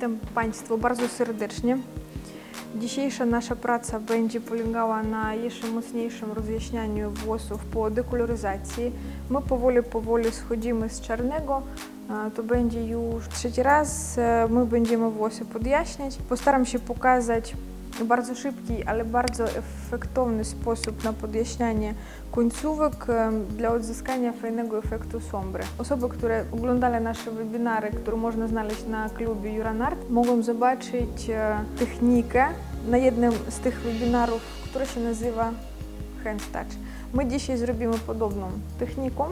Witam Państwa bardzo serdecznie. Dzisiejsza nasza praca będzie polegała na jeszcze mocniejszym rozjaśnianiu włosów po dekoloryzacji. My powoli, powoli schodzimy z czarnego. To będzie już trzeci raz. E, My będziemy włosy podjaśniać. Postaram się pokazać bardzo szybki, ale bardzo efektowny sposób na podjaśnianie końcówek dla odzyskania fajnego efektu sombry. Osoby, które oglądali nasze webinary, które można znaleźć na klubie Juranart, mogą zobaczyć e, technikę na jednym z tych webinarów, który się nazywa Hand Touch. My dzisiaj zrobimy podobną techniką.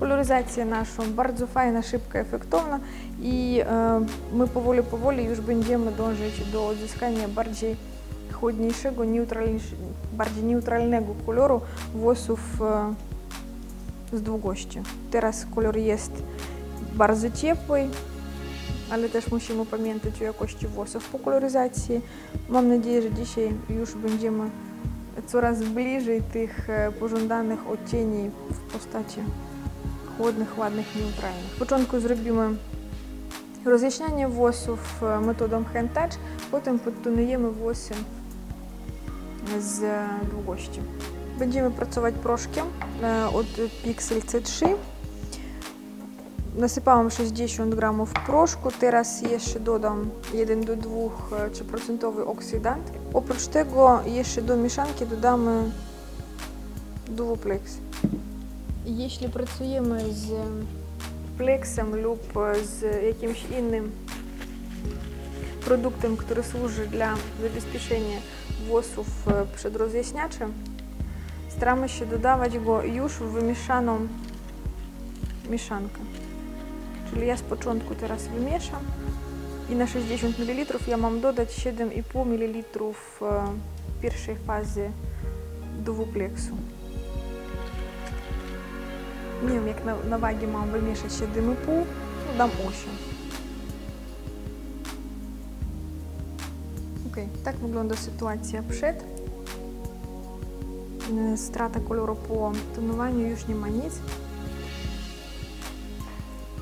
Koloryzacja naszą bardzo fajna, szybka, efektowna i my powoli, powoli już będziemy dążyć do odzyskania bardziej chłodniejszego, bardziej neutralnego koloru włosów z długości. Teraz kolor jest bardzo ciepły, ale też musimy pamiętać o jakości włosów po koloryzacji. Mam nadzieję, że dzisiaj już będziemy coraz bliżej tych pożądanych odcieni w postaci chłodnych, ładnych, neutralnych. W początku zrobimy rozjaśnianie włosów e, metodą hand touch, potem podtonujemy włosy z e, długości. Będziemy pracować proszkiem e, od Pixel C3. Nasypałam 60 gramów proszku, teraz jeszcze dodam 1 do 2 czy procentowy oksydant. Oprócz tego jeszcze do mieszanki dodamy Duoplex. Jeśli pracujemy z pleksem lub z jakimś innym produktem, który służy dla zabezpieczenia włosów e, przed rozjaśniaczem, staramy się dodawać go już w wymieszaną mieszankę. Czyli ja z początku teraz wymieszam i na 60 ml ja mam dodać 7,5 ml e, pierwszej fazy duwopleksu. Nie wiem, jak na, na wagi mam wymieszać 7,5, no dam 8. Okej, tak wygląda sytuacja przed. E, Strata koloru po tonowaniu już nie ma nic.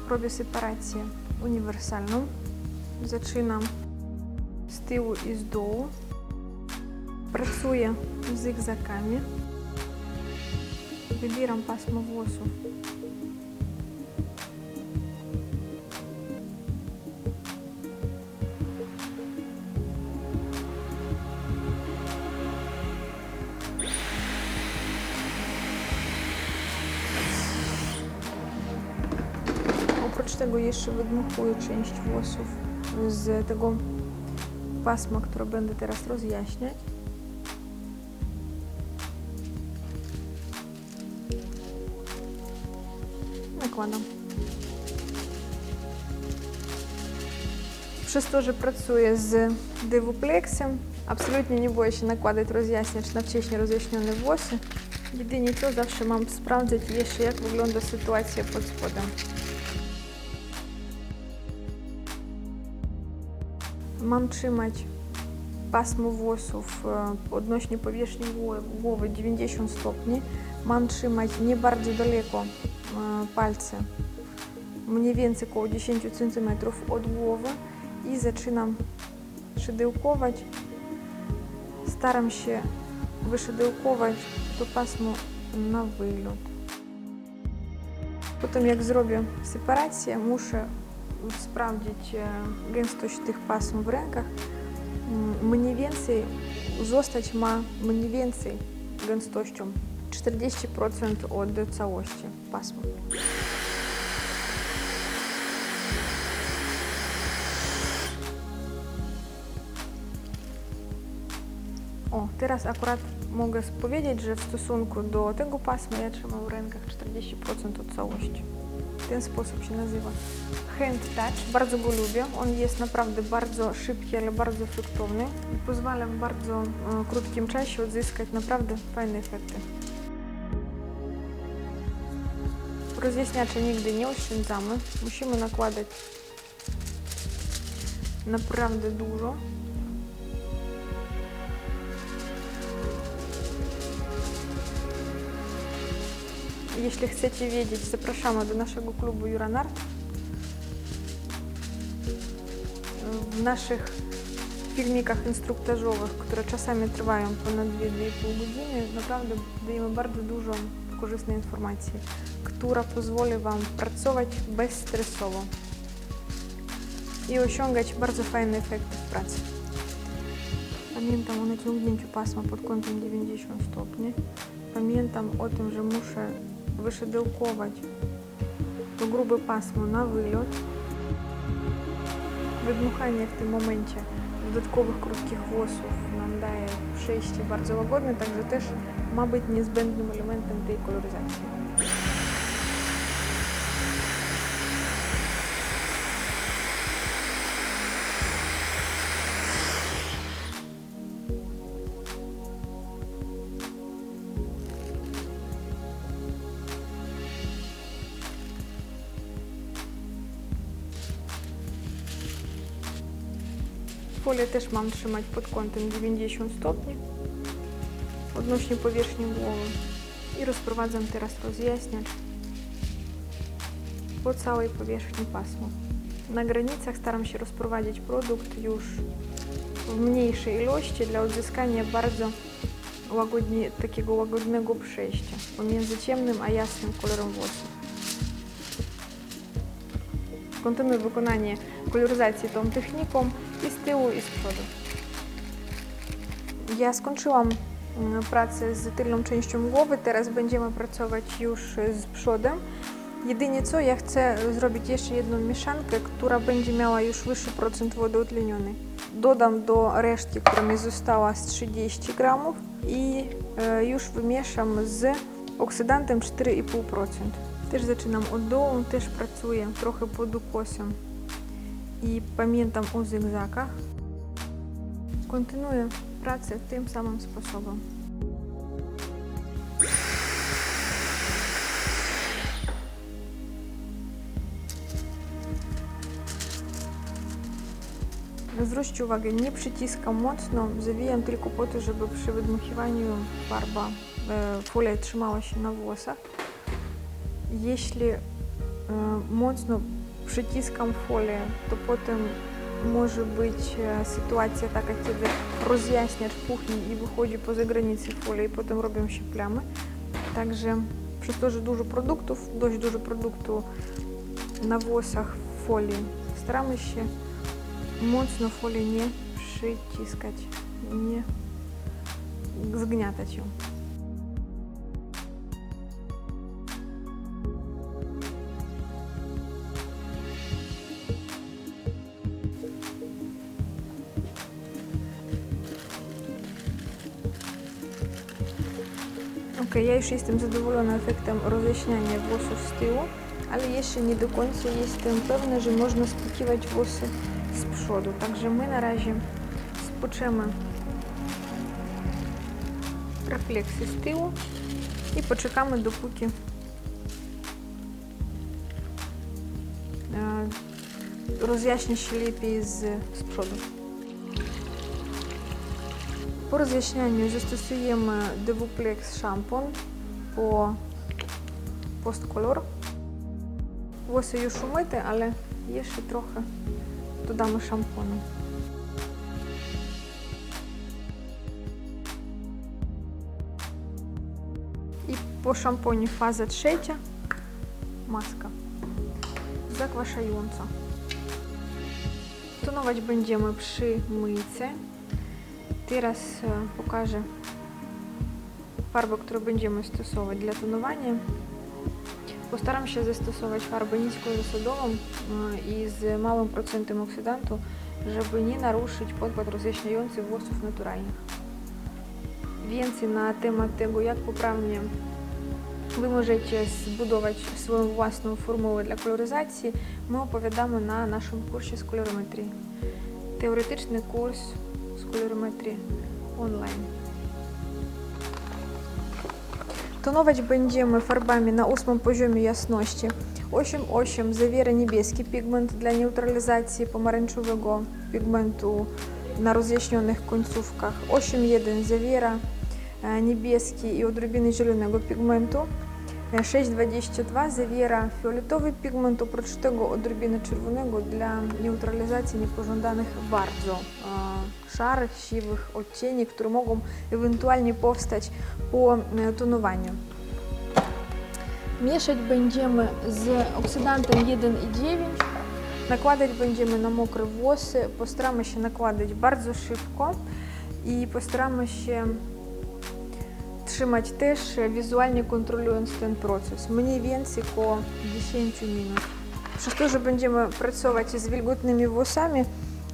Robię separację uniwersalną. Zaczynam z tyłu i z dołu. Pracuję zygzakami. Wybieram pasmo włosów. Oprócz tego jeszcze wydmuchuję część włosów z tego pasma, które będę teraz rozjaśniać. Nakładam. Przez to, że pracuję z Devuplexem, absolutnie nie boję się nakładać rozjaśniacz na wcześniej rozjaśnione włosy. Jedynie co zawsze mam sprawdzać jeszcze, jak wygląda sytuacja pod spodem. Mam trzymać pasmo włosów e, odnośnie powierzchni głowy 90 stopni. Mam trzymać nie bardzo daleko e, palce, mniej więcej około 10 cm od głowy i zaczynam szydełkować. Staram się wyszydełkować to pasmo na wylot. Potem jak zrobię separację, muszę sprawdzić e, gęstość tych pasm w rękach. Mniej więcej zostać ma mniej więcej gęstością 40% od całości pasma. O, teraz akurat mogę powiedzieć, że w stosunku do tego pasma ja trzymam w rękach 40% od całości. W ten sposób się nazywa. Hand touch, bardzo go lubię. On jest naprawdę bardzo szybki, ale bardzo efektowny pozwala w bardzo e, krótkim czasie odzyskać naprawdę fajne efekty. Rozjaśniacza nigdy nie oszczędzamy. Musimy nakładać naprawdę dużo. Jeśli chcecie wiedzieć, zapraszamy do naszego klubu Juranart. W naszych filmikach instruktażowych, które czasami trwają ponad 2-2,5 godziny, naprawdę dajemy bardzo dużo korzystnej informacji, która pozwoli Wam pracować bezstresowo i osiągać bardzo fajne efekty w pracy. Pamiętam o naciągnięciu pasma pod kątem 90 stopni. Pamiętam o tym, że muszę wyszydełkować to grube pasmo na wylot. Wydmuchanie w tym momencie dodatkowych krótkich włosów nam daje przejście bardzo łagodne, także też ma być niezbędnym elementem tej koloryzacji. Folię też mam trzymać pod kątem 90 stopni odnośnie powierzchni głowy i rozprowadzam teraz rozjaśniacz po całej powierzchni pasma. Na granicach staram się rozprowadzić produkt już w mniejszej ilości dla uzyskania bardzo łagodnie, takiego łagodnego przejścia pomiędzy ciemnym a jasnym kolorem włosów. Kontynuuję wykonanie koloryzacji tą techniką i z tyłu, i z przodu. Ja skończyłam mm, pracę z tylną częścią głowy, teraz będziemy pracować już z przodem. Jedynie co, ja chcę zrobić jeszcze jedną mieszankę, która będzie miała już wyższy procent wody utlenionej. Dodam do resztki, która mi została z 30 gramów i e, już wymieszam z oksydantem 4,5%. Też zaczynam od dołu, też pracuję trochę pod ukosem i pamiętam o zygzakach. Kontynuuję pracę tym samym sposobem. Zwróćcie uwagę, nie przyciskam mocno, zawijam tylko po to, żeby przy wydmuchiwaniu farba, e, folia trzymała się na włosach. Jeśli e, mocno przyciskam folię, to potem może być e, sytuacja taka, kiedy rozjaśniacz puchnie i wychodzi poza granicę folii i potem robią się plamy. Także przez to, że dużo produktów, dość dużo produktu na włosach folii, staramy się mocno folię nie przyciskać, nie zgniatać ją. Ja już jestem zadowolona efektem rozjaśniania włosów z tyłu, ale jeszcze nie do końca jestem pewna, że można spłukiwać włosy z przodu. Także my na razie spłuczemy refleksy z tyłu i poczekamy dopóki e, rozjaśni się lepiej z, z przodu. Po rozjaśnianiu zastosujemy Devuplex szampon po postkolor. Włosy już umyte, ale jeszcze trochę dodamy szamponu. I po szamponie faza trzecia, maska zakwaszająca. Tonować będziemy przy myjce. Teraz e, pokażę farbę, którą będziemy stosować dla tonowania. Postaram się zastosować farbę niskozasadową e, i z małym procentem oksydantu, żeby nie naruszyć podkład rozjaśniający włosów naturalnych. Więcej na temat tego, jak poprawnie Wy możecie zbudować swoją własną formułę dla koloryzacji, my opowiadamy na naszym kursie z kolorymetrii. Teoretyczny kurs kolorymetrii online. Tonować będziemy farbami na ósmym poziomie jasności. 8.8 zawiera niebieski pigment dla neutralizacji pomarańczowego pigmentu na rozjaśnionych końcówkach. 8.1 zawiera e, niebieski i odrobinę zielonego pigmentu. Е, 6,22 zawiera fioletowy pigment, oprócz tego odrobinę czerwonego dla neutralizacji niepożądanych bardzo e, szarych, siwych odcieni, które mogą ewentualnie powstać po tonowaniu. Mieszać będziemy z oksydantem 1,9. Nakładać będziemy na mokre włosy. Postaramy się nakładać bardzo szybko i postaramy się trzymać też, wizualnie kontrolując ten proces. Mniej więcej około 10 minut. Przez to, że będziemy pracować z wilgotnymi włosami,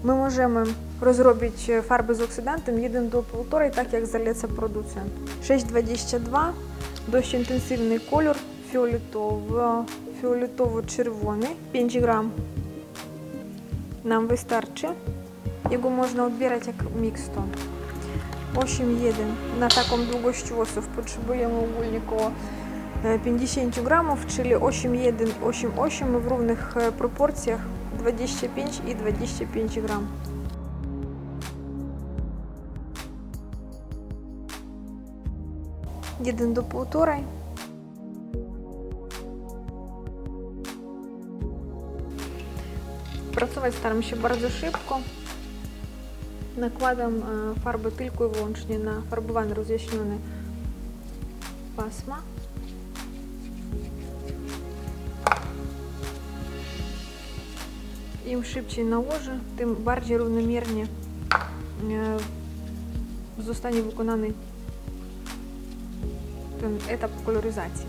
my możemy rozrobić e, farby z oksydantem 1 do 1,5, tak jak zaleca producent. 6,22 dość intensywny kolor fioletowo, fioletowo-czerwony, 5 gram nam wystarczy. Jego można odbierać jak mikston. 8,1 na taką długość włosów potrzebujemy ogólnie około e, 50 gramów, czyli 8,1, 8,8 w równych e, proporcjach 25 i 25 gram. Jeden do półtorej. Pracować staram się bardzo szybko. Nakładam e, farbę tylko i wyłącznie na farbowany, rozjaśniony pasma. Im szybciej nałożę, tym bardziej równomiernie e, zostanie wykonany ten etap koloryzacji,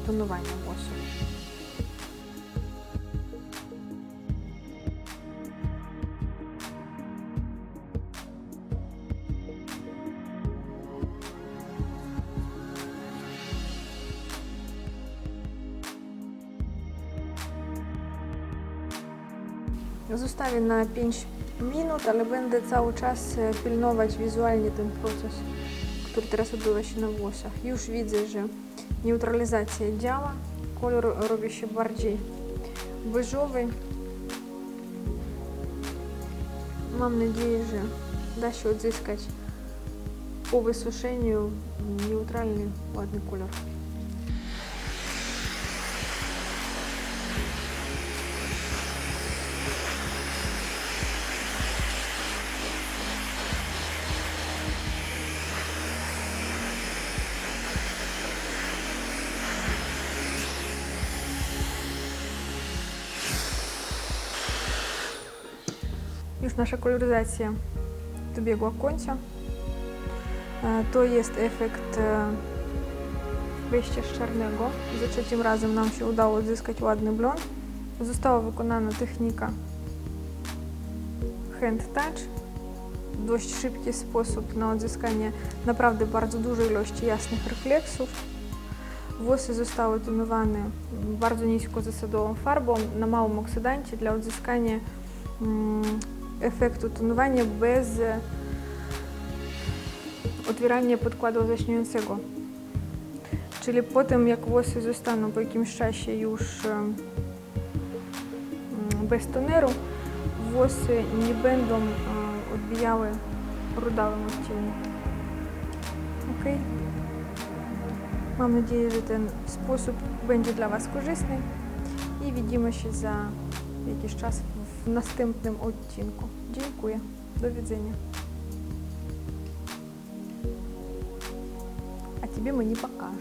Zostawię na 5 minut, ale będę cały czas e, pilnować wizualnie ten proces, który teraz odbywa się na włosach. Już widzę, że neutralizacja działa, kolor robi się bardziej beżowy. Mam nadzieję, że da się odzyskać po wysuszeniu neutralny, ładny kolor. Już nasza koloryzacja dobiegła końca. E, To jest efekt e, wejścia z czarnego. Za trzecim razem nam się udało odzyskać ładny blond. Została wykonana technika hand touch. Dość szybki sposób na odzyskanie naprawdę bardzo dużej ilości jasnych refleksów. Włosy zostały tonowane bardzo niskozasadową farbą na małym oksydancie dla odzyskania mm. Czyli po tym, jak włosy zostaną po jakimś czasie już em, mm, bez toneru, włosy nie będą e, odbijały rudawym odcieniem. Ok? Mam nadzieję, że ten sposób będzie dla Was korzystny i widzimy się za jakiś czas настимпним оттінку. Дякую, до відзення. А тобі мені покажу.